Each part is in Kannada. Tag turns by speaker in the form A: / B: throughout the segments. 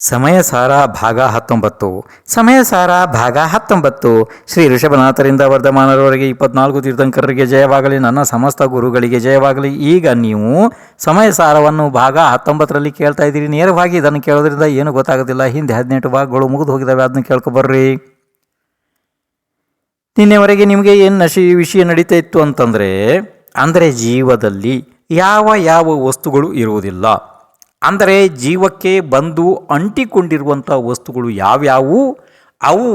A: ಸಮಯ ಸಾರ ಭಾಗ ಹತ್ತೊಂಬತ್ತು. ಸಮಯ ಸಾರ ಭಾಗ ಹತ್ತೊಂಬತ್ತು. ಶ್ರೀ ಋಷಭನಾಥರಿಂದ ವರ್ಧಮಾನರವರೆಗೆ ಇಪ್ಪತ್ನಾಲ್ಕು ತೀರ್ಥಂಕರರಿಗೆ ಜಯವಾಗಲಿ, ನನ್ನ ಸಮಸ್ತ ಗುರುಗಳಿಗೆ ಜಯವಾಗಲಿ. ಈಗ ನೀವು ಸಮಯ ಸಾರವನ್ನು ಭಾಗ ಹತ್ತೊಂಬತ್ತರಲ್ಲಿ ಕೇಳ್ತಾ ಇದ್ದೀರಿ. ನೇರವಾಗಿ ಇದನ್ನು ಕೇಳೋದ್ರಿಂದ ಏನು ಗೊತ್ತಾಗೋದಿಲ್ಲ. ಹಿಂದೆ ಹದಿನೆಂಟು ಭಾಗಗಳು ಮುಗಿದು ಹೋಗಿದ್ದಾವೆ ಅದನ್ನು ಕೇಳ್ಕೊಬರ್ರಿ. ನಿನ್ನೆವರೆಗೆ ನಿಮಗೆ ಏನು ನಶಿ ವಿಷಯ ನಡೀತಾ ಇತ್ತು ಅಂತಂದರೆ, ಅಂದರೆ ಜೀವದಲ್ಲಿ ಯಾವ ಯಾವ ವಸ್ತುಗಳು ಇರುವುದಿಲ್ಲ. ಅಂದರೆ ಜೀವಕ್ಕೆ ಬಂದು ಅಂಟಿಕೊಂಡಿರುವಂಥ ವಸ್ತುಗಳು ಯಾವ್ಯಾವು? ಅವು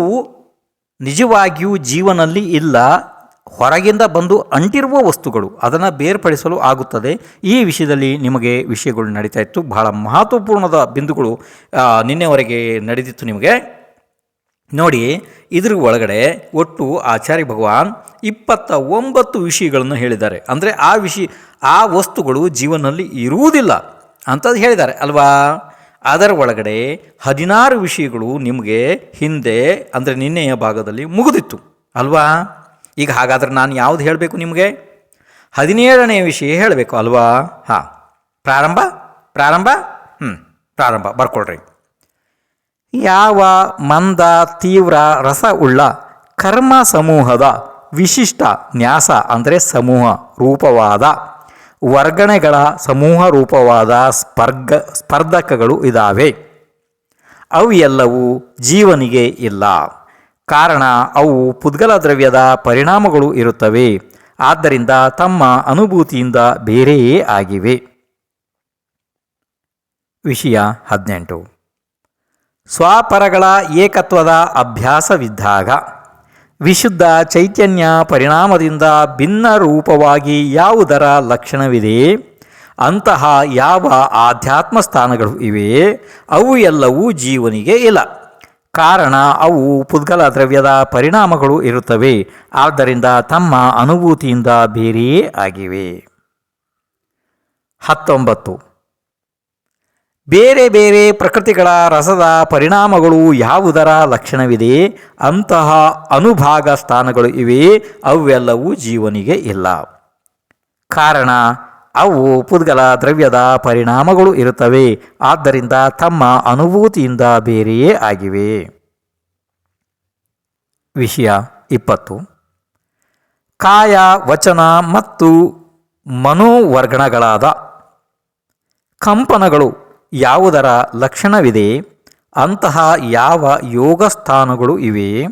A: ನಿಜವಾಗಿಯೂ ಜೀವನಲ್ಲಿ ಇಲ್ಲ, ಹೊರಗಿಂದ ಬಂದು ಅಂಟಿರುವ ವಸ್ತುಗಳು. ಅದನ್ನು ಬೇರ್ಪಡಿಸಲು ಆಗುತ್ತದೆ. ಈ ವಿಷಯದಲ್ಲಿ ನಿಮಗೆ ವಿಷಯಗಳು ನಡೀತಾ ಇತ್ತು. ಬಹಳ ಮಹತ್ವಪೂರ್ಣದ ಬಿಂದುಗಳು ನಿನ್ನೆವರೆಗೆ ನಡೆದಿತ್ತು ನಿಮಗೆ. ನೋಡಿ, ಇದ್ರ ಒಳಗಡೆ ಒಟ್ಟು ಆಚಾರ್ಯ ಭಗವಾನ್ ಇಪ್ಪತ್ತ ಒಂಬತ್ತು ವಿಷಯಗಳನ್ನು ಹೇಳಿದ್ದಾರೆ. ಅಂದರೆ ಆ ವಿಷಯ, ಆ ವಸ್ತುಗಳು ಜೀವನದಲ್ಲಿ ಇರುವುದಿಲ್ಲ. ಅಂತದ್ದು ಹೇಳಿದ್ದಾರೆ, ಅಲ್ವಾ? ಅದರ ಒಳಗಡೆ ಹದಿನಾರು ವಿಷಯಗಳು ನಿಮಗೆ ಹಿಂದೆ, ಅಂದರೆ ನಿನ್ನೆಯ ಭಾಗದಲ್ಲಿ ಮುಗಿದಿತ್ತು, ಅಲ್ವಾ? ಈಗ ಹಾಗಾದ್ರೆ ನಾನು ಯಾವುದು ಹೇಳಬೇಕು ನಿಮಗೆ? ಹದಿನೇಳನೆಯ ವಿಷಯ ಹೇಳಬೇಕು, ಅಲ್ವಾ? ಹಾಂ. ಪ್ರಾರಂಭ? ಪ್ರಾರಂಭ? ಹ್ಞೂ ಪ್ರಾರಂಭ ಬರ್ಕೊಳ್ರಿ ಯಾವ ಮಂದ ತೀವ್ರ ರಸ ಉಳ್ಳ ಕರ್ಮ ಸಮೂಹದ ವಿಶಿಷ್ಟ ನ್ಯಾಸ, ಅಂದರೆ ಸಮೂಹ ರೂಪವಾದ ವರ್ಗಣೆಗಳ ಸಮೂಹ ರೂಪವಾದ ಸ್ಪರ್ಗ, ಸ್ಪರ್ಧಕಗಳು ಇದ್ದಾವೆ ಅವು ಎಲ್ಲವೂ ಜೀವನಿಗೆ ಇಲ್ಲ. ಕಾರಣ, ಅವು ಪುದ್ಗಲ ದ್ರವ್ಯದ ಪರಿಣಾಮಗಳು ಇರುತ್ತವೆ. ಆದ್ದರಿಂದ ತಮ್ಮ ಅನುಭೂತಿಯಿಂದ ಬೇರೆಯೇ ಆಗಿವೆ. ವಿಷಯ ಹದಿನೆಂಟು. ಸ್ವಪರಗಳ ಏಕತ್ವದ ಅಭ್ಯಾಸವಿದ್ದಾಗ ವಿಶುದ್ಧ ಚೈತನ್ಯ ಪರಿಣಾಮದಿಂದ ಭಿನ್ನ ರೂಪವಾಗಿ ಯಾವುದರ ಲಕ್ಷಣವಿದೆ? ಅಂತಹ ಯಾವ ಆಧ್ಯಾತ್ಮ ಸ್ಥಾನಗಳು ಇವೆ? ಅವು ಎಲ್ಲವೂ ಜೀವನಿಗೆ ಇಲ್ಲ. ಕಾರಣ, ಅವು ಪುದ್ಗಲ ದ್ರವ್ಯದ ಪರಿಣಾಮಗಳು ಇರುತ್ತವೆ. ಆದ್ದರಿಂದ ತಮ್ಮ ಅನುಭೂತಿಯಿಂದ ಬೇರೆಯೇ ಆಗಿವೆ. ಹತ್ತೊಂಬತ್ತು. ಬೇರೆ ಬೇರೆ ಪ್ರಕೃತಿಗಳ ರಸದ ಪರಿಣಾಮಗಳು ಯಾವುದರ ಲಕ್ಷಣವಿದೆ? ಅಂತಹ ಅನುಭಾಗ ಸ್ಥಾನಗಳು ಇವೆ, ಅವೆಲ್ಲವೂ ಜೀವನಿಗೆ ಇಲ್ಲ. ಕಾರಣ, ಅವು ಪುದ್ಗಲ ದ್ರವ್ಯದ ಪರಿಣಾಮಗಳು ಇರುತ್ತವೆ, ಆದ್ದರಿಂದ ತಮ್ಮ ಅನುಭೂತಿಯಿಂದ ಬೇರೆಯೇ ಆಗಿವೆ. ವಿಷಯ ಇಪ್ಪತ್ತು. ಕಾಯ, ವಚನ ಮತ್ತು ಮನೋವರ್ಗಣಗಳಾದ ಕಂಪನಗಳು ಯಾವುದರ ಲಕ್ಷಣವಿದೆ? ಅಂತಹ ಯಾವ ಯೋಗ ಸ್ಥಾನಗಳು ಇವೆ?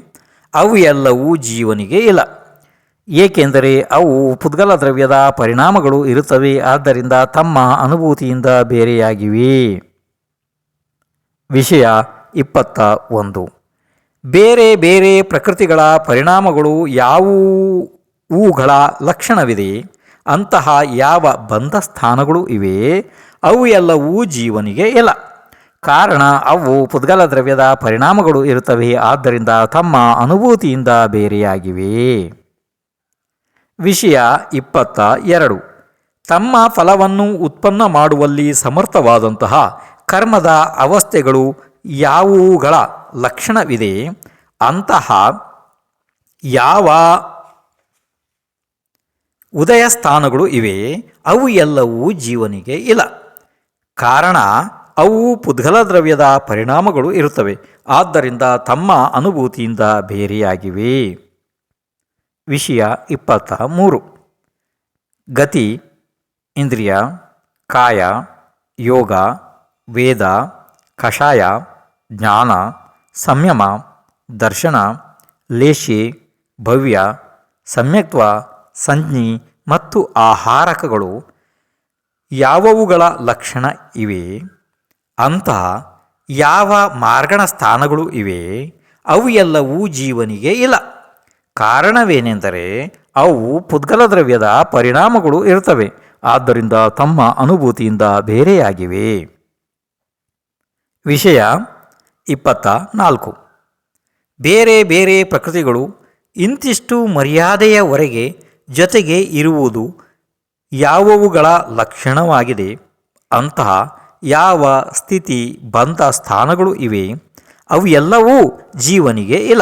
A: ಅವು ಎಲ್ಲವೂ ಜೀವನಿಗೆ ಇಲ್ಲ. ಏಕೆಂದರೆ ಅವು ಪುದ್ಗಲ ದ್ರವ್ಯದ ಪರಿಣಾಮಗಳು ಇರುತ್ತವೆ, ಆದ್ದರಿಂದ ತಮ್ಮ ಅನುಭೂತಿಯಿಂದ ಬೇರೆಯಾಗಿವೆ. ವಿಷಯ ಇಪ್ಪತ್ತ ಒಂದು. ಬೇರೆ ಬೇರೆ ಪ್ರಕೃತಿಗಳ ಪರಿಣಾಮಗಳು ಯಾವುವುಗಳ ಲಕ್ಷಣವಿದೆ. ಅಂತಹ ಯಾವ ಬಂಧ ಸ್ಥಾನಗಳು ಇವೆ? ಅವು ಎಲ್ಲವೂ ಜೀವನಿಗೆ ಇಲ್ಲ ಕಾರಣ ಅವು ಪುದ್ಗಲ ದ್ರವ್ಯದ ಪರಿಣಾಮಗಳು ಇರುತ್ತವೆ, ಆದ್ದರಿಂದ ತಮ್ಮ ಅನುಭೂತಿಯಿಂದ ಬೇರೆಯಾಗಿವೆ. ವಿಷಯ ಇಪ್ಪತ್ತ ಎರಡು. ತಮ್ಮ ಫಲವನ್ನು ಉತ್ಪನ್ನ ಮಾಡುವಲ್ಲಿ ಸಮರ್ಥವಾದಂತಹ ಕರ್ಮದ ಅವಸ್ಥೆಗಳು ಯಾವುವುಗಳ ಲಕ್ಷಣವಿದೆ? ಅಂತಹ ಯಾವ ಉದಯ ಸ್ಥಾನಗಳು ಇವೆ? ಅವು ಎಲ್ಲವೂ ಜೀವನಿಗೆ ಇಲ್ಲ ಕಾರಣ ಅವು ಪುದ್ಗಲ ದ್ರವ್ಯದ ಪರಿಣಾಮಗಳು ಇರುತ್ತವೆ. ಆದ್ದರಿಂದ ತಮ್ಮ ಅನುಭೂತಿಯಿಂದ ಬೇರೆಯಾಗಿವೆ. ವಿಷಯ ಇಪ್ಪತ್ತ ಮೂರು ಗತಿ, ಇಂದ್ರಿಯ, ಕಾಯ, ಯೋಗ, ವೇದ, ಕಷಾಯ, ಜ್ಞಾನ, ಸಂಯಮ, ದರ್ಶನ ಲೇಷೆ ಭವ್ಯ, ಸಮ್ಯಕ್ತ್ವ, ಸಂಜ್ಞಿ ಮತ್ತು ಆಹಾರಕಗಳು ಯಾವುವುಗಳ ಲಕ್ಷಣ ಇವೆ? ಅಂತ ಯಾವ ಮಾರ್ಗಣ ಸ್ಥಾನಗಳು ಇವೆ? ಅವು ಎಲ್ಲವೂ ಜೀವನಿಗೆ ಇಲ್ಲ. ಕಾರಣವೇನೆಂದರೆ ಅವು ಪುದ್ಗಲ ದ್ರವ್ಯದ ಪರಿಣಾಮಗಳು ಇರುತ್ತವೆ. ಆದ್ದರಿಂದ ತಮ್ಮ ಅನುಭೂತಿಯಿಂದ ಬೇರೆಯಾಗಿವೆ. ವಿಷಯ ಇಪ್ಪತ್ತ ನಾಲ್ಕು ಬೇರೆ ಬೇರೆ ಪ್ರಕೃತಿಗಳು ಇಂತಿಷ್ಟು ಮರ್ಯಾದೆಯವರೆಗೆ ಜೊತೆಗೆ ಇರುವುದು ಯಾವುವುಗಳ ಲಕ್ಷಣವಾಗಿದೆ, ಅಂತಹ ಯಾವ ಸ್ಥಿತಿ ಬಂಧ ಸ್ಥಾನಗಳು ಇವೆ, ಅವು ಎಲ್ಲವೂ ಜೀವನಿಗೆ ಇಲ್ಲ.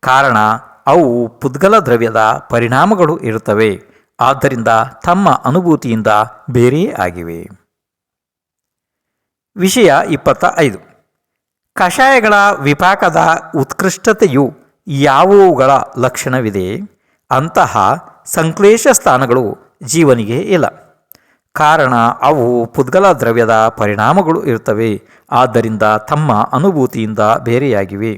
A: ಕಾರಣ, ಅವು ಪುದ್ಗಲ ದ್ರವ್ಯದ ಪರಿಣಾಮಗಳು ಇರುತ್ತವೆ. ಆದ್ದರಿಂದ ತಮ್ಮ ಅನುಭೂತಿಯಿಂದ ಬೇರೆಯೇ ಆಗಿವೆ. ವಿಷಯ ಇಪ್ಪತ್ತ ಐದು ಕಷಾಯಗಳ ವಿಪಾಕದ ಉತ್ಕೃಷ್ಟತೆಯು ಯಾವುವುಗಳ ಲಕ್ಷಣವಿದೆ? ಅಂತಹ ಸಂಕ್ಲೇಶ ಸ್ಥಾನಗಳು ಜೀವನಿಗೆ ಇಲ್ಲ. ಕಾರಣ ಅವು ಪುದ್ಗಲ ದ್ರವ್ಯದ ಪರಿಣಾಮಗಳು ಇರುತ್ತವೆ. ಆದ್ದರಿಂದ ತಮ್ಮ ಅನುಭೂತಿಯಿಂದ ಬೇರೆಯಾಗಿವೆ.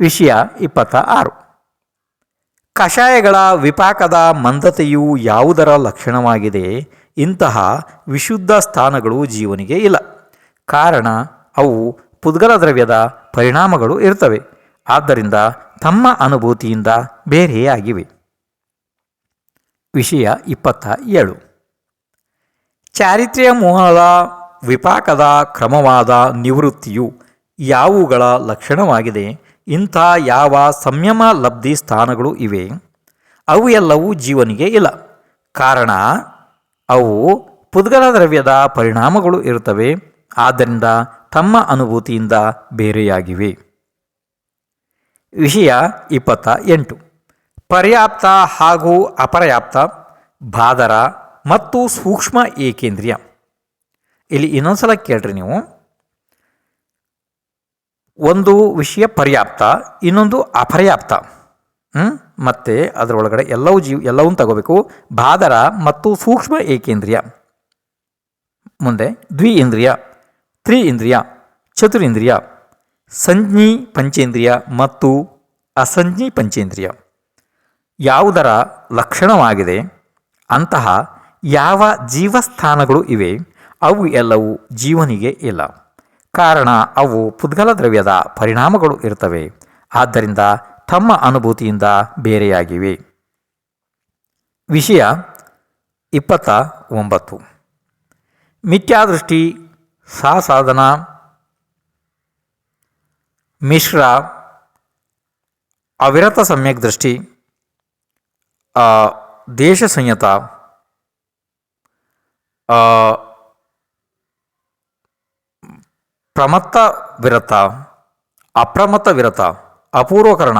A: ವಿಷಯ ಇಪ್ಪತ್ತ ಆರು ಕಷಾಯಗಳ ವಿಪಾಕದ ಮಂದತೆಯು ಯಾವುದರ ಲಕ್ಷಣವಾಗಿದೆ? ಇಂತಹ ವಿಶುದ್ಧ ಸ್ಥಾನಗಳು ಜೀವನಿಗೆ ಇಲ್ಲ. ಕಾರಣ ಅವು ಪುದ್ಗಲ ದ್ರವ್ಯದ ಪರಿಣಾಮಗಳು ಇರ್ತವೆ ಆದ್ದರಿಂದ ತಮ್ಮ ಅನುಭೂತಿಯಿಂದ ಬೇರೆಯಾಗಿವೆ. ವಿಷಯ ಇಪ್ಪತ್ತ ಏಳು. ಚಾರಿತ್ರ್ಯ ಮೋಹದ ವಿಪಾಕದ ಕ್ರಮವಾದ ನಿವೃತ್ತಿಯು ಯಾವುಗಳ ಲಕ್ಷಣವಾಗಿದೆ? ಇಂಥ ಯಾವ ಸಂಯಮ ಲಬ್ಧಿ ಸ್ಥಾನಗಳು ಇವೆ? ಅವು ಎಲ್ಲವೂ ಜೀವನಿಗೆ ಇಲ್ಲ. ಕಾರಣ, ಅವು ಪುದ್ಗಲ ದ್ರವ್ಯದ ಪರಿಣಾಮಗಳು ಇರುತ್ತವೆ. ಆದ್ದರಿಂದ ತಮ್ಮ ಅನುಭೂತಿಯಿಂದ ಬೇರೆಯಾಗಿವೆ. ವಿಷಯ ಇಪ್ಪತ್ತ ಎಂಟು. ಪರ್ಯಾಪ್ತ ಹಾಗೂ ಅಪರ್ಯಾಪ್ತ, ಬಾದರ ಮತ್ತು ಸೂಕ್ಷ್ಮ ಏಕೇಂದ್ರಿಯ. ಇಲ್ಲಿ ಇನ್ನೊಂದ್ಸಲ ಕೇಳ್ರಿ ನೀವು. ಒಂದು ವಿಷಯ ಪರ್ಯಾಪ್ತ, ಇನ್ನೊಂದು ಅಪರ್ಯಾಪ್ತ. ಹ್ಞೂ ಮತ್ತು ಅದರೊಳಗಡೆ ಎಲ್ಲವೂ ಜೀವ ಎಲ್ಲವೂ ತಗೋಬೇಕು. ಬಾದರ ಮತ್ತು ಸೂಕ್ಷ್ಮ ಏಕೇಂದ್ರಿಯ. ಮುಂದೆ ದ್ವಿ ಇಂದ್ರಿಯ ತ್ರಿ ಇಂದ್ರಿಯ ಚತುರಿಂದ್ರಿಯ. ಸಂಜ್ಞಿ ಪಂಚೇಂದ್ರಿಯ ಮತ್ತು ಅಸಂಜ್ಞಿ ಪಂಚೇಂದ್ರಿಯ. ಯಾವುದರ ಲಕ್ಷಣವಾಗಿದೆ? ಅಂತಹ ಯಾವ ಜೀವಸ್ಥಾನಗಳು ಇವೆ? ಅವು ಎಲ್ಲವೂ ಜೀವನಿಗೆ ಇಲ್ಲ. ಕಾರಣ, ಅವು ಪುದ್ಗಲ ದ್ರವ್ಯದ ಪರಿಣಾಮಗಳು ಇರ್ತವೆ ಆದ್ದರಿಂದ ತಮ್ಮ ಅನುಭೂತಿಯಿಂದ ಬೇರೆಯಾಗಿವೆ. ವಿಷಯ ಇಪ್ಪತ್ತ ಒಂಬತ್ತು. ಮಿಥ್ಯಾದೃಷ್ಟಿ ಸಾಸಾಧನ ಮಿಶ್ರ ಅವಿರತ ಸಮ್ಯಕ್ ದೃಷ್ಟಿ ದೇಶ ಸಂಯತ ಪ್ರಮತ್ತ ವಿರತ, ಅಪ್ರಮತ್ತ ವಿರತ, ಅಪೂರ್ವಕರಣ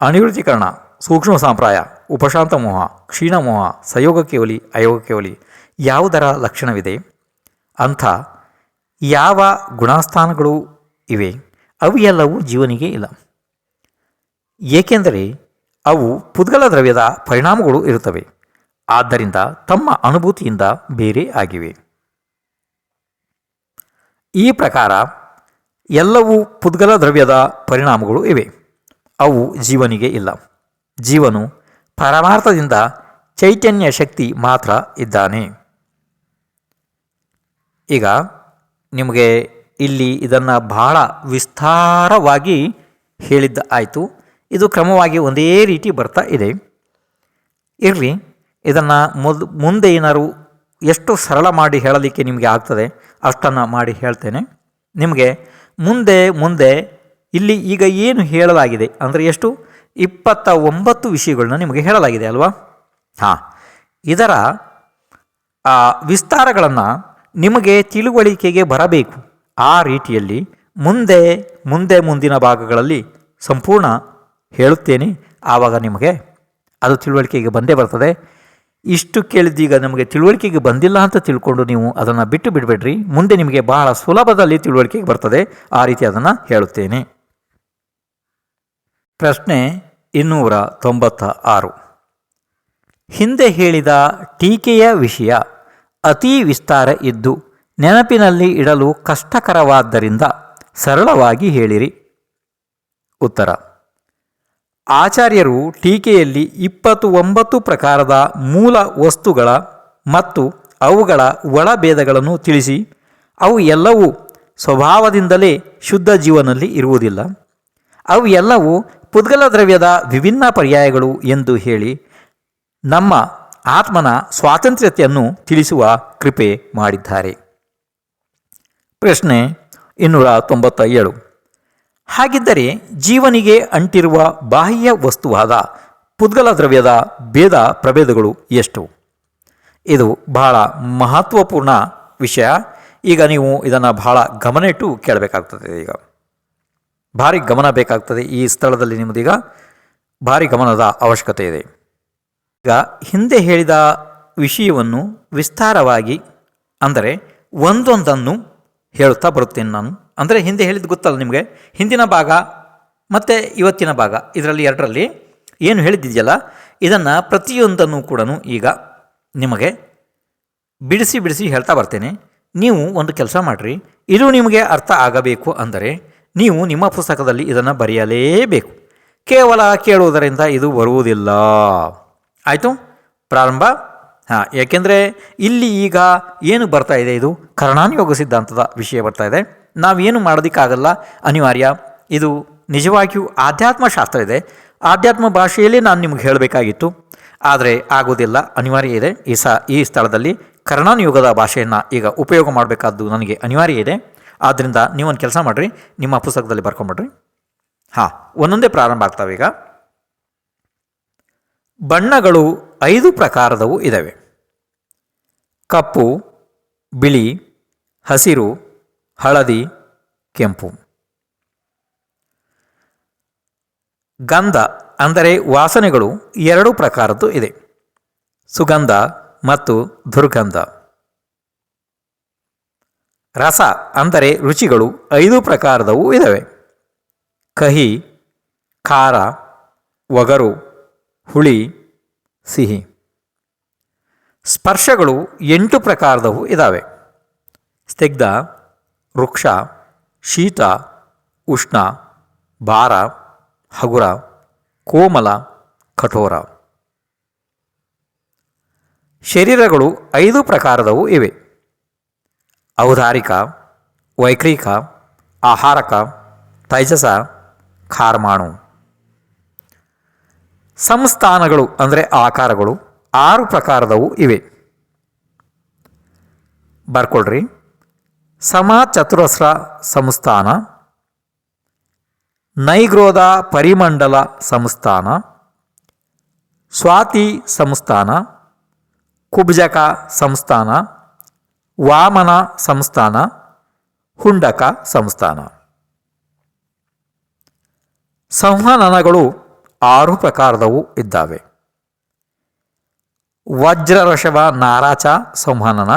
A: ಅನಿವೃತ್ತೀಕರಣ ಸೂಕ್ಷ್ಮ ಸಂಪ್ರಾಯ, ಉಪಶಾಂತ ಮೋಹ, ಕ್ಷೀಣ ಮೋಹ ಸಯೋಗ ಕೇವಲಿ ಅಯೋಗ ಕೇವಲಿ ಯಾವುದರ ಲಕ್ಷಣವಿದೆ? ಅಂಥ ಯಾವ ಗುಣಸ್ಥಾನಗಳು ಇವೆ? ಅವು ಎಲ್ಲವೂ ಜೀವನಿಗೆ ಇಲ್ಲ. ಏಕೆಂದರೆ ಅವು ಪುದ್ಗಲ ದ್ರವ್ಯದ ಪರಿಣಾಮಗಳು ಇರುತ್ತವೆ. ಆದ್ದರಿಂದ ತಮ್ಮ ಅನುಭೂತಿಯಿಂದ ಬೇರೆ ಆಗಿವೆ. ಈ ಪ್ರಕಾರ ಎಲ್ಲವೂ ಪುದ್ಗಲ ದ್ರವ್ಯದ ಪರಿಣಾಮಗಳು ಇವೆ. ಅವು ಜೀವನಿಗೆ ಇಲ್ಲ. ಜೀವನು ಪರಮಾರ್ಥದಿಂದ ಚೈತನ್ಯ ಶಕ್ತಿ ಮಾತ್ರ ಇದ್ದಾನೆ. ಈಗ ನಿಮಗೆ ಇಲ್ಲಿ ಇದನ್ನು ಬಹಳ ವಿಸ್ತಾರವಾಗಿ ಹೇಳಿದ್ದ ಆಯಿತು. ಇದು ಕ್ರಮವಾಗಿ ಒಂದೇ ರೀತಿ ಬರ್ತಾ ಇದೆ. ಇರಲಿ, ಇದನ್ನು ಮೊದ್, ಮುಂದೆ ಏನಾದರೂ ಎಷ್ಟು ಸರಳ ಮಾಡಿ ಹೇಳಲಿಕ್ಕೆ ನಿಮಗೆ ಆಗ್ತದೆ, ಅಷ್ಟನ್ನು ಮಾಡಿ ಹೇಳ್ತೇನೆ. ನಿಮಗೆ ಮುಂದೆ ಮುಂದೆ ಇಲ್ಲಿ ಈಗ ಏನು ಹೇಳಲಾಗಿದೆ ಅಂದರೆ ಎಷ್ಟು? ಇಪ್ಪತ್ತ ಒಂಬತ್ತು ವಿಷಯಗಳನ್ನ ನಿಮಗೆ ಹೇಳಲಾಗಿದೆ ಅಲ್ವಾ? ಹಾಂ, ಇದರ ವಿಸ್ತಾರಗಳನ್ನು ನಿಮಗೆ ತಿಳುವಳಿಕೆಗೆ ಬರಬೇಕು. ಆ ರೀತಿಯಲ್ಲಿ ಮುಂದೆ ಮುಂದೆ ಮುಂದಿನ ಭಾಗಗಳಲ್ಲಿ ಸಂಪೂರ್ಣ ಹೇಳುತ್ತೇನೆ. ಆವಾಗ ನಿಮಗೆ ಅದು ತಿಳುವಳಿಕೆಗೆ ಬಂದೇ ಬರ್ತದೆ. ಇಷ್ಟು ಕೇಳಿದ್ದೀಗ ನಮಗೆ ತಿಳುವಳಿಕೆಗೆ ಬಂದಿಲ್ಲ ಅಂತ ತಿಳ್ಕೊಂಡು ನೀವು ಅದನ್ನು ಬಿಟ್ಟು ಬಿಡಬೇಡ್ರಿ. ಮುಂದೆ ನಿಮಗೆ ಬಹಳ ಸುಲಭದಲ್ಲಿ ತಿಳುವಳಿಕೆಗೆ ಬರ್ತದೆ. ಆ ರೀತಿ ಅದನ್ನು ಹೇಳುತ್ತೇನೆ. ಪ್ರಶ್ನೆ ಇನ್ನೂರ ತೊಂಬತ್ತ ಆರು ಹಿಂದೆ ಹೇಳಿದ ಟೀಕೆಯ ವಿಷಯ ಅತೀ ವಿಸ್ತಾರ ಇದ್ದು ನೆನಪಿನಲ್ಲಿ ಇಡಲು ಕಷ್ಟಕರವಾದ್ದರಿಂದ ಸರಳವಾಗಿ ಹೇಳಿರಿ. ಉತ್ತರ, ಆಚಾರ್ಯರು ಟೀಕೆಯಲ್ಲಿ ಇಪ್ಪತ್ತು ಒಂಬತ್ತು ಪ್ರಕಾರದ ಮೂಲ ವಸ್ತುಗಳ ಮತ್ತು ಅವುಗಳ ಒಳಭೇದಗಳನ್ನು ತಿಳಿಸಿ, ಅವು ಎಲ್ಲವೂ ಸ್ವಭಾವದಿಂದಲೇ ಶುದ್ಧ ಜೀವನದಲ್ಲಿ ಇರುವುದಿಲ್ಲ. ಅವು ಎಲ್ಲವೂ ಪುದ್ಗಲ ದ್ರವ್ಯದ ವಿಭಿನ್ನ ಪರ್ಯಾಯಗಳು ಎಂದು ಹೇಳಿ, ನಮ್ಮ ಆತ್ಮನ ಸ್ವಾತಂತ್ರ್ಯತೆಯನ್ನು ತಿಳಿಸುವ ಕೃಪೆ ಮಾಡಿದ್ದಾರೆ. ಪ್ರಶ್ನೆ ಇನ್ನೂರ ತೊಂಬತ್ತ ಏಳು ಹಾಗಿದ್ದರೆ ಜೀವನಿಗೆ ಅಂಟಿರುವ ಬಾಹ್ಯ ವಸ್ತುವಾದ ಪುದ್ಗಲ ದ್ರವ್ಯದ ಭೇದ ಪ್ರಭೇದಗಳು ಎಷ್ಟು? ಇದು ಬಹಳ ಮಹತ್ವಪೂರ್ಣ ವಿಷಯ. ಈಗ ನೀವು ಇದನ್ನು ಬಹಳ ಗಮನ ಇಟ್ಟು ಕೇಳಬೇಕಾಗ್ತದೆ ಈಗ. ಭಾರಿ ಗಮನ ಬೇಕಾಗ್ತದೆ ಈ ಸ್ಥಳದಲ್ಲಿ ನಿಮ್ಮದೀಗ. ಭಾರಿ ಗಮನದ ಅವಶ್ಯಕತೆ ಇದೆ. ಈಗ ಹಿಂದೆ ಹೇಳಿದ ವಿಷಯವನ್ನು ವಿಸ್ತಾರವಾಗಿ, ಅಂದರೆ ಒಂದೊಂದನ್ನು ಹೇಳುತ್ತಾ ಬರುತ್ತೇನೆ ನಾನು. ಅಂದರೆ ಹಿಂದೆ ಹೇಳಿದ್ದು ಗೊತ್ತಲ್ಲ ನಿಮಗೆ? ಹಿಂದಿನ ಭಾಗ ಮತ್ತು ಇವತ್ತಿನ ಭಾಗ. ಇದರಲ್ಲಿ ಎರಡರಲ್ಲಿ ಏನು ಹೇಳಿದ್ದಿದೆಯಲ್ಲ? ಇದನ್ನು ಪ್ರತಿಯೊಂದನ್ನು ಕೂಡ ಈಗ ನಿಮಗೆ ಬಿಡಿಸಿ ಬಿಡಿಸಿ ಹೇಳ್ತಾ ಬರ್ತೇನೆ. ನೀವು ಒಂದು ಕೆಲಸ ಮಾಡಿರಿ. ಇದು ನಿಮಗೆ ಅರ್ಥ ಆಗಬೇಕು ಅಂದರೆ ನೀವು ನಿಮ್ಮ ಪುಸ್ತಕದಲ್ಲಿ ಇದನ್ನು ಬರೆಯಲೇಬೇಕು. ಕೇವಲ ಕೇಳುವುದರಿಂದ ಇದು ಬರುವುದಿಲ್ಲ. ಆಯಿತು? ಪ್ರಾರಂಭ. ಹಾಂ, ಯಾಕೆಂದರೆ ಇಲ್ಲಿ ಈಗ ಏನು ಬರ್ತಾ ಇದೆ ಇದು? ಕರ್ಣಾನುಯೋಗ ಸಿದ್ಧಾಂತದ ವಿಷಯ ಬರ್ತಾ ಇದೆ. ನಾವೇನು ಮಾಡೋದಕ್ಕಾಗಲ್ಲ, ಅನಿವಾರ್ಯ. ಇದು ನಿಜವಾಗಿಯೂ ಆಧ್ಯಾತ್ಮ ಶಾಸ್ತ್ರ ಇದೆ. ಆಧ್ಯಾತ್ಮ ಭಾಷೆಯಲ್ಲಿ ನಾನು ನಿಮ್ಗೆ ಹೇಳಬೇಕಾಗಿತ್ತು. ಆದರೆ ಆಗೋದಿಲ್ಲ, ಅನಿವಾರ್ಯ ಇದೆ. ಈ ಸ, ಈ ಸ್ಥಳದಲ್ಲಿ ಕರ್ಣಾನುಯೋಗದ ಭಾಷೆಯನ್ನು ಈಗ ಉಪಯೋಗ ಮಾಡಬೇಕಾದ್ದು ನನಗೆ ಅನಿವಾರ್ಯ ಇದೆ. ಆದ್ದರಿಂದ ನೀವೊಂದು ಕೆಲಸ ಮಾಡಿರಿ, ನಿಮ್ಮ ಪುಸ್ತಕದಲ್ಲಿ ಬರ್ಕೊಂಬಿಡ್ರಿ. ಹಾಂ, ಒಂದೊಂದೇ ಪ್ರಾರಂಭ ಆಗ್ತಾವೀಗ. ಬಣ್ಣಗಳು ಐದು ಪ್ರಕಾರದವು ಇದ್ದಾವೆ ಕಪ್ಪು, ಬಿಳಿ, ಹಸಿರು, ಹಳದಿ, ಕೆಂಪು. ಗಂಧ ಅಂದರೆ ವಾಸನೆಗಳು ಎರಡು ಪ್ರಕಾರದ್ದು ಇದೆ. ಸುಗಂಧ ಮತ್ತು ದುರ್ಗಂಧ. ರಸ ಅಂದರೆ ರುಚಿಗಳು ಐದು ಪ್ರಕಾರದವು ಇದ್ದಾವೆ ಕಹಿ, ಖಾರ, ಒಗರು, ಹುಳಿ, ಸಿಹಿ. ಸ್ಪರ್ಶಗಳು ಎಂಟು ಪ್ರಕಾರದವು ಇದ್ದಾವೆ ಸ್ನಿಗ್ಧ, ವೃಕ್ಷ, ಶೀತ, ಉಷ್ಣ, ಭಾರ, ಹಗುರ, ಕೋಮಲ, ಕಠೋರ. ಶರೀರಗಳು ಐದು ಪ್ರಕಾರದವು ಇವೆ. ಔದಾರಿಕ, ವೈಕ್ರಿಕ, ಆಹಾರಕ, ತೈಜಸ, ಖಾರ್ಮಾಣು. ಸಂಸ್ಥಾನಗಳು ಅಂದರೆ ಆಕಾರಗಳು. ಆರು ಪ್ರಕಾರದವು ಇವೆ. ಬರ್ಕೊಳ್ರಿ. ಸಮ ಚತುರಸ್ರ ಸಂಸ್ಥಾನ. ನೈಗ್ರೋಧ ಪರಿಮಂಡಲ ಸಂಸ್ಥಾನ. ಸ್ವಾತಿ ಸಂಸ್ಥಾನ. ಕುಬ್ಜಕ ಸಂಸ್ಥಾನ. ವಾಮನ ಸಂಸ್ಥಾನ. ಹುಂಡಕ ಸಂಸ್ಥಾನ. ಸಂವಹನಗಳು ಆರು ಪ್ರಕಾರದವು ಇದ್ದಾವೆ. ವಜ್ರರಷಭ ನಾರಾಚ ಸಂಹನನ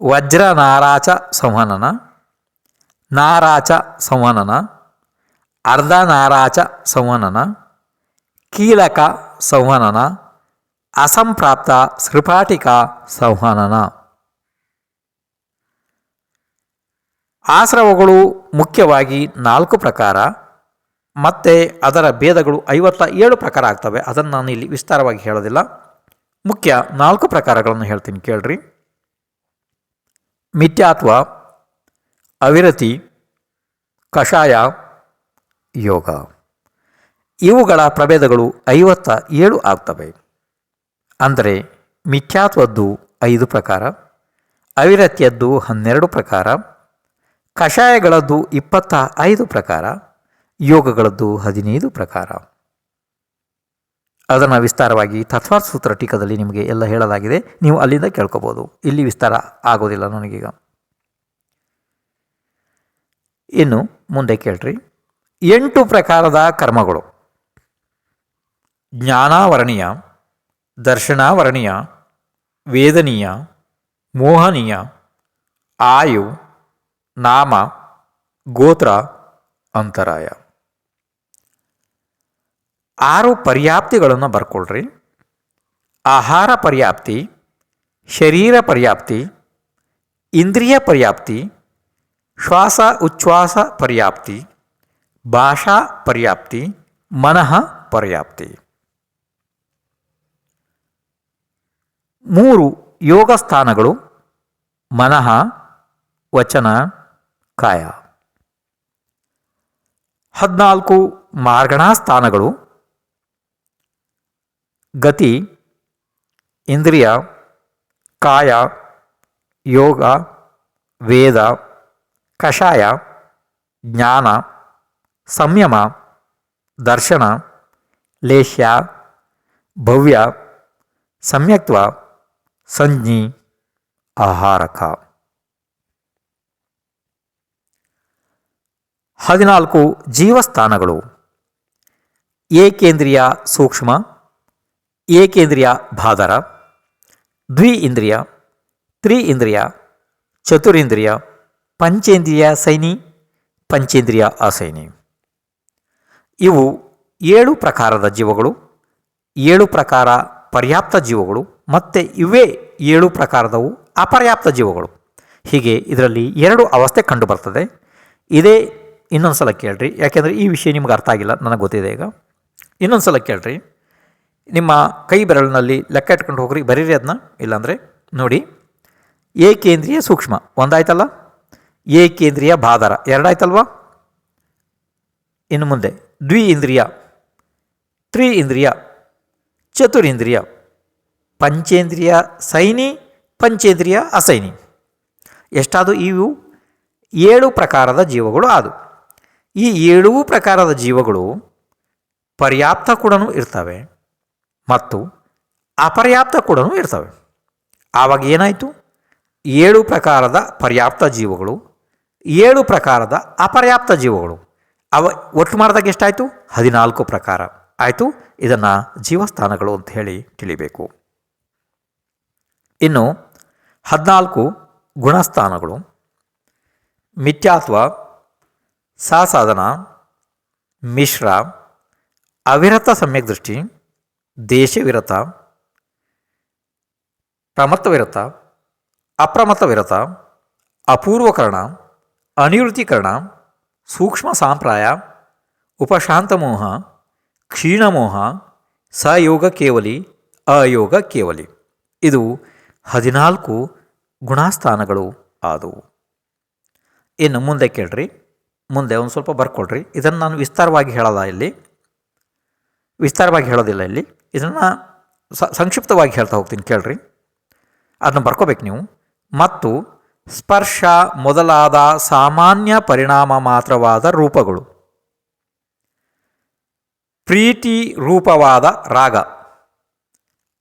A: ವಜ್ರ ನಾರಾಚ ಸಂಹನನ ನಾರಾಚ ಸಂಹನನ ಅರ್ಧ ನಾರಾಚ ಸಂವನನ ಕೀಲಕ ಸಂವನನ ಅಸಂಪ್ರಾಪ್ತ ಸೃಪಾಟಿಕ ಸಂಹನನ. ಆಶ್ರವಗಳು ಮುಖ್ಯವಾಗಿ ನಾಲ್ಕು ಪ್ರಕಾರ, ಮತ್ತು ಅದರ ಭೇದಗಳು ಐವತ್ತ ಏಳು ಪ್ರಕಾರ ಆಗ್ತವೆ. ಅದನ್ನು ನಾನು ಇಲ್ಲಿ ವಿಸ್ತಾರವಾಗಿ ಹೇಳೋದಿಲ್ಲ. ಮುಖ್ಯ ನಾಲ್ಕು ಪ್ರಕಾರಗಳನ್ನು ಹೇಳ್ತೀನಿ, ಕೇಳ್ರಿ. ಮಿಥ್ಯಾತ್ವ, ಅವಿರತಿ, ಕಷಾಯ, ಯೋಗ. ಇವುಗಳ ಪ್ರಭೇದಗಳು ಐವತ್ತ ಏಳು ಆಗ್ತವೆ. ಅಂದರೆ ಮಿಥ್ಯಾತ್ವದ್ದು ಐದು ಪ್ರಕಾರ, ಅವಿರತಿಯದ್ದು ಹನ್ನೆರಡು ಪ್ರಕಾರ, ಕಷಾಯಗಳದ್ದು ಇಪ್ಪತ್ತ ಐದು ಪ್ರಕಾರ, ಯೋಗಗಳದ್ದು ಹದಿನೈದು ಪ್ರಕಾರ. ಅದನ್ನು ವಿಸ್ತಾರವಾಗಿ ತತ್ವಾರ್ಥ ಸೂತ್ರ ಟೀಕದಲ್ಲಿ ನಿಮಗೆ ಎಲ್ಲ ಹೇಳಲಾಗಿದೆ. ನೀವು ಅಲ್ಲಿಂದ ಕೇಳ್ಕೋಬೋದು. ಇಲ್ಲಿ ವಿಸ್ತಾರ ಆಗೋದಿಲ್ಲ ನನಗೀಗ. ಇನ್ನು ಮುಂದೆ ಕೇಳ್ರಿ. ಎಂಟು ಪ್ರಕಾರದ ಕರ್ಮಗಳು. ಜ್ಞಾನಾವರಣೀಯ, ದರ್ಶನಾವರಣೀಯ, ವೇದನೀಯ, ಮೋಹನೀಯ, ಆಯು, ನಾಮ, ಗೋತ್ರ, ಅಂತರಾಯ. ಆರು ಪರ್ಯಾಪ್ತಿಗಳನ್ನು ಬರ್ಕೊಳ್ರಿ. ಆಹಾರ ಪರ್ಯಾಪ್ತಿ, ಶರೀರ ಪರ್ಯಾಪ್ತಿ, ಇಂದ್ರಿಯ ಪರ್ಯಾಪ್ತಿ, ಶ್ವಾಸ ಉಚ್ಛ್ವಾಸ ಪರ್ಯಾಪ್ತಿ, ಭಾಷಾ ಪರ್ಯಾಪ್ತಿ, ಮನಃ ಪರ್ಯಾಪ್ತಿ. ಮೂರು ಯೋಗ ಸ್ಥಾನಗಳು, ಮನಃ, ವಚನ, ಕಾಯ. ಹದಿನಾಲ್ಕು ಮಾರ್ಗಣಾ ಸ್ಥಾನಗಳು ಗತಿ ಇಂದ್ರಿಯ ಕಾಯ ಯೋಗ ವೇದ ಕಷಾಯ ಜ್ಞಾನ ಸಂಯಮ ದರ್ಶನ ಲೇಷ್ಯ ಭವ್ಯ ಸಮ್ಯಕ್ತ್ವ ಸಂಜ್ಞಿ ಆಹಾರಕ ಹದಿನಾಲ್ಕು ಜೀವಸ್ಥಾನಗಳು. ಏಕೇಂದ್ರಿಯ ಸೂಕ್ಷ್ಮ ಏಕೇಂದ್ರಿಯ ಭಾದರ ದ್ವಿ ಇಂದ್ರಿಯ ತ್ರಿ ಇಂದ್ರಿಯ ಚತುರಿಂದ್ರಿಯ, ಪಂಚೇಂದ್ರಿಯ ಸೈನಿ, ಪಂಚೇಂದ್ರಿಯ ಅಸೈನಿ. ಇವು ಏಳು ಪ್ರಕಾರದ ಜೀವಗಳು, ಏಳು ಪ್ರಕಾರ ಪರ್ಯಾಪ್ತ ಜೀವಗಳು, ಮತ್ತು ಇವೇ ಏಳು ಪ್ರಕಾರದವು ಅಪರ್ಯಾಪ್ತ ಜೀವಗಳು. ಹೀಗೆ ಇದರಲ್ಲಿ ಎರಡು ಅವಸ್ಥೆ ಕಂಡು ಬರ್ತದೆ ಇದೇ ಇನ್ನೊಂದು ಸಲ ಕೇಳ್ರಿ, ಯಾಕೆಂದರೆ ಈ ವಿಷಯ ನಿಮ್ಗೆ ಅರ್ಥ ಆಗಿಲ್ಲ, ನನಗೆ ಗೊತ್ತಿದೆ ಈಗ. ಇನ್ನೊಂದು ಸಲ ಕೇಳ್ರಿ. ನಿಮ್ಮ ಕೈ ಬೆರಳಿನಲ್ಲಿ ಲೆಕ್ಕ ಇಟ್ಕೊಂಡು ಹೋಗ್ರಿ, ಬರೀರಿ ಅದನ್ನ. ಇಲ್ಲಾಂದರೆ ನೋಡಿ, ಏಕೇಂದ್ರಿಯ ಸೂಕ್ಷ್ಮ. ಒಂದಾಯ್ತಲ್ಲ? ಏಕೇಂದ್ರಿಯ ಬಾದರ ಎರಡಾಯ್ತಲ್ವಾ? ಇನ್ನು ಮುಂದೆ ದ್ವಿ ಇಂದ್ರಿಯ ತ್ರಿ ಇಂದ್ರಿಯ ಚತುರಿಂದ್ರಿಯ, ಪಂಚೇಂದ್ರಿಯ ಸೈನಿ, ಪಂಚೇಂದ್ರಿಯ ಅಸೈನಿ. ಎಷ್ಟಾದು ಇವು? ಏಳು ಪ್ರಕಾರದ ಜೀವಗಳು ಆದು. ಈ ಏಳೂ ಪ್ರಕಾರದ ಜೀವಗಳು ಪರ್ಯಾಪ್ತ ಕೂಡ ಇರ್ತವೆ. ಮತ್ತು ಅಪರ್ಯಾಪ್ತ ಕೂಡ ಇರ್ತವೆ. ಆವಾಗ ಏನಾಯಿತು? ಏಳು ಪ್ರಕಾರದ ಪರ್ಯಾಪ್ತ ಜೀವಗಳು, ಏಳು ಪ್ರಕಾರದ ಅಪರ್ಯಾಪ್ತ ಜೀವಗಳು. ಅವ ಒಟ್ಟು ಮಾಡಿದಾಗ ಎಷ್ಟಾಯಿತು? ಹದಿನಾಲ್ಕು ಪ್ರಕಾರ. ಆಯಿತು, ಇದನ್ನು ಜೀವಸ್ಥಾನಗಳು ಅಂತ ಹೇಳಿ ತಿಳಿಬೇಕು. ಇನ್ನು ಹದಿನಾಲ್ಕು ಗುಣಸ್ಥಾನಗಳು. ಮಿಥ್ಯಾತ್ವ ಸಾಸಾಧನ ಮಿಶ್ರ, ಅವಿರತ ಸಮ್ಯಕ್ ದೃಷ್ಟಿ ದೇಶವಿರತ, ಪ್ರಮತ್ತವಿರತ, ಅಪ್ರಮತ್ತವಿರತ, ಅಪೂರ್ವಕರಣ, ಅನಿವೃತ್ತೀಕರಣ, ಸೂಕ್ಷ್ಮ ಸಾಂಪ್ರಾಯ, ಉಪಶಾಂತಮೋಹ, ಕ್ಷೀಣಮೋಹ, ಸಯೋಗ ಕೇವಲಿ, ಅಯೋಗ ಕೇವಲಿ. ಇದು ಹದಿನಾಲ್ಕು ಗುಣಾಸ್ಥಾನಗಳು ಆದವು. ಇನ್ನು ಮುಂದೆ ಕೇಳ್ರಿ. ಮುಂದೆ ಒಂದು ಸ್ವಲ್ಪ ಬರ್ಕೊಳ್ರಿ. ಇದನ್ನು ನಾನು ವಿಸ್ತಾರವಾಗಿ ಹೇಳೋದ ಇಲ್ಲಿ? ವಿಸ್ತಾರವಾಗಿ ಹೇಳೋದಿಲ್ಲ ಇಲ್ಲಿ. ಇದನ್ನು ಸಂಕ್ಷಿಪ್ತವಾಗಿ ಹೇಳ್ತಾ ಹೋಗ್ತೀನಿ, ಕೇಳ್ರಿ. ಅದನ್ನು ಬರ್ಕೋಬೇಕು ನೀವು. ಮತ್ತು ಸ್ಪರ್ಶ ಮೊದಲಾದ ಸಾಮಾನ್ಯ ಪರಿಣಾಮ ಮಾತ್ರವಾದ ರೂಪಗಳು. ಪ್ರೀತಿ ರೂಪವಾದ ರಾಗ.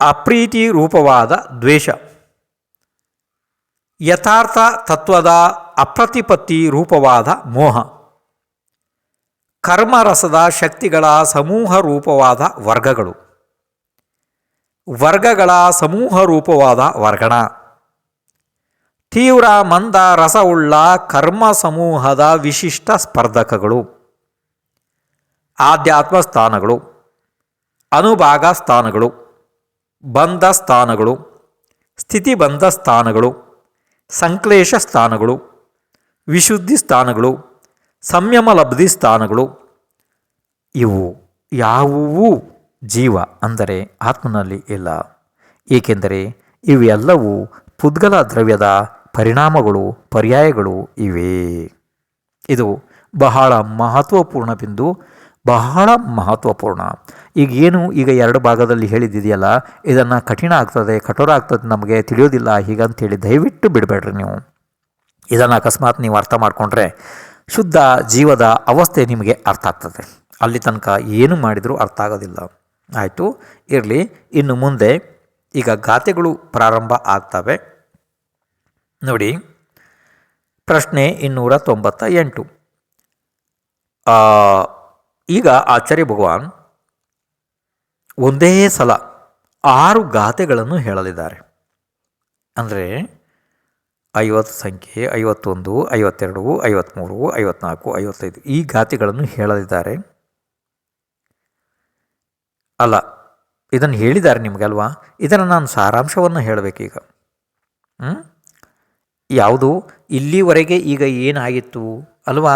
A: ಅಪ್ರೀತಿ ರೂಪವಾದ ದ್ವೇಷ. ಯಥಾರ್ಥ ತತ್ವದ ಅಪ್ರತಿಪತ್ತಿ ರೂಪವಾದ ಮೋಹ. ಕರ್ಮರಸದ ಶಕ್ತಿಗಳ ಸಮೂಹ ರೂಪವಾದ ವರ್ಗಗಳು. ವರ್ಗಗಳ ಸಮೂಹ ರೂಪವಾದ ವರ್ಗಣ. ತೀವ್ರ, ಮಂದ, ರಸವುಳ್ಳ, ಕರ್ಮ ಸಮೂಹದ ವಿಶಿಷ್ಟ ಸ್ಪರ್ಧಕಗಳು. ಆಧ್ಯಾತ್ಮ ಸ್ಥಾನಗಳು. ಅನುಭಾಗ ಸ್ಥಾನಗಳು. ಬಂಧ ಸ್ಥಾನಗಳು. ಸ್ಥಿತಿಬಂಧ ಸ್ಥಾನಗಳು. ಸಂಕ್ಲೇಶ ಸ್ಥಾನಗಳು. ವಿಶುದ್ಧಿ ಸ್ಥಾನಗಳು. ಸಂಯಮ ಲಬ್ಧಿ ಸ್ಥಾನಗಳು. ಇವು ಯಾವುವೂ? ಜೀವ ಅಂದರೆ ಆತ್ಮನಲ್ಲಿ ಇಲ್ಲ. ಏಕೆಂದರೆ ಇವೆಲ್ಲವೂ ಪುದ್ಗಲ ದ್ರವ್ಯದ ಪರಿಣಾಮಗಳು, ಪರ್ಯಾಯಗಳು ಇವೆ. ಇದು ಬಹಳ ಮಹತ್ವಪೂರ್ಣ ಬಿಂದು, ಬಹಳ ಮಹತ್ವಪೂರ್ಣ. ಈಗ ಏನು ಈಗ ಎರಡು ಭಾಗದಲ್ಲಿ ಹೇಳಿದ್ದಿದೆಯಲ್ಲ ಇದನ್ನು ಕಠಿಣ ಆಗ್ತದೆ, ಕಠೋರ ಆಗ್ತದೆ ನಮಗೆ ತಿಳಿಯೋದಿಲ್ಲ, ಹೀಗಂತೇಳಿ ದಯವಿಟ್ಟು ಬಿಡಬೇಡ್ರಿ ನೀವು. ಇದನ್ನು ಅಕಸ್ಮಾತ್ ನೀವು ಅರ್ಥ ಮಾಡಿಕೊಂಡ್ರೆ ಶುದ್ಧ ಜೀವದ ಅವಸ್ಥೆ ನಿಮಗೆ ಅರ್ಥ ಆಗ್ತದೆ. ಅಲ್ಲಿ ತನಕ ಏನು ಮಾಡಿದರೂ ಅರ್ಥ ಆಗೋದಿಲ್ಲ. ಆಯಿತು, ಇರಲಿ, ಇನ್ನು ಮುಂದೆ ಈಗ ಗಾತೆಗಳು ಪ್ರಾರಂಭ ಆಗ್ತವೆ. ನೋಡಿ, ಪ್ರಶ್ನೆ ಇನ್ನೂರ ತೊಂಬತ್ತ ಎಂಟು ಈಗ ಆಚಾರ್ಯ ಭಗವಾನ್ ಒಂದೇ ಸಲ ಆರು ಗಾತೆಗಳನ್ನು ಹೇಳಲಿದ್ದಾರೆ. ಅಂದರೆ, ಐವತ್ತು ಸಂಖ್ಯೆ, ಐವತ್ತೊಂದು, ಐವತ್ತೆರಡು ಐವತ್ತ್ಮೂರು ಐವತ್ನಾಲ್ಕು, ಐವತ್ತೈದು ಈ ಗಾತೆಗಳನ್ನು ಹೇಳಲಿದ್ದಾರೆ. ಅಲ್ಲ, ಇದನ್ನು ಹೇಳಿದ್ದಾರೆ ನಿಮಗಲ್ವಾ ಇದನ್ನು ನಾನು ಸಾರಾಂಶವನ್ನು ಹೇಳಬೇಕೀಗ ಯಾವುದು? ಇಲ್ಲಿವರೆಗೆ ಈಗ ಏನಾಗಿತ್ತು ಅಲ್ವಾ?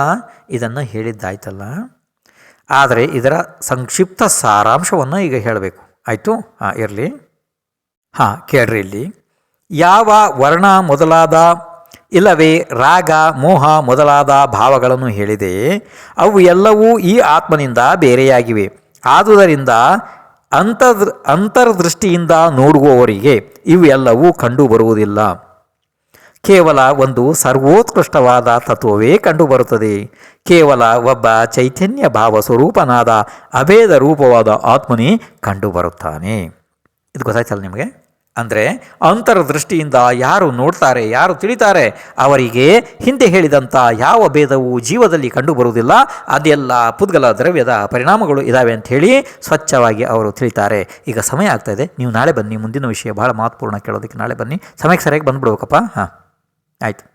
A: ಇದನ್ನು ಹೇಳಿದ್ದಾಯ್ತಲ್ಲ. ಆದರೆ ಇದರ ಸಂಕ್ಷಿಪ್ತ ಸಾರಾಂಶವನ್ನು ಈಗ ಹೇಳಬೇಕು. ಆಯಿತು? ಹಾಂ, ಇರಲಿ. ಹಾಂ, ಕೇಳ್ರಿ ಇಲ್ಲಿ. ಯಾವ ವರ್ಣ ಮೊದಲಾದ, ಇಲ್ಲವೇ ರಾಗ, ಮೋಹ ಮೊದಲಾದ ಭಾವಗಳನ್ನು ಹೇಳಿದೆ, ಅವು ಎಲ್ಲವೂ ಈ ಆತ್ಮನಿಂದ ಬೇರೆಯಾಗಿವೆ. ಆದುದರಿಂದ ಅಂತರ್, ಅಂತರ್ದೃಷ್ಟಿಯಿಂದ ನೋಡುವವರಿಗೆ ಇವೆಲ್ಲವೂ ಕಂಡುಬರುವುದಿಲ್ಲ. ಕೇವಲ ಒಂದು ಸರ್ವೋತ್ಕೃಷ್ಟವಾದ ತತ್ವವೇ ಕಂಡುಬರುತ್ತದೆ. ಕೇವಲ ಒಬ್ಬ ಚೈತನ್ಯ ಭಾವ ಸ್ವರೂಪನಾದ ಅಭೇದ ರೂಪವಾದ ಆತ್ಮನೇ ಕಂಡುಬರುತ್ತಾನೆ. ಇದು ಗೊತ್ತಾಯ್ತಲ್ಲ ನಿಮಗೆ? ಅಂದರೆ ಅಂತರದೃಷ್ಟಿಯಿಂದ ಯಾರು ನೋಡ್ತಾರೆ, ಯಾರು ತಿಳಿತಾರೆ, ಅವರಿಗೆ ಹಿಂದೆ ಹೇಳಿದಂಥ ಯಾವ ಭೇದವು ಜೀವದಲ್ಲಿ ಕಂಡುಬರುವುದಿಲ್ಲ. ಅದೆಲ್ಲ ಪುದ್ಗಲ ದ್ರವ್ಯದ ಪರಿಣಾಮಗಳು ಇದ್ದಾವೆ ಅಂತ ಹೇಳಿ ಸ್ವಚ್ಛವಾಗಿ ಅವರು ತಿಳಿತಾರೆ. ಈಗ ಸಮಯ ಆಗ್ತಾ ಇದೆ. ನೀವು ನಾಳೆ ಬನ್ನಿ. ಮುಂದಿನ ವಿಷಯ ಭಾಳ ಮಹತ್ವಪೂರ್ಣ ಕೇಳೋದಕ್ಕೆ ನಾಳೆ ಬನ್ನಿ. ಸಮಯಕ್ಕೆ ಸರಿಯಾಗಿ ಬಂದುಬಿಡ್ಬೇಕಪ್ಪ ಹಾಂ, ಆಯಿತು.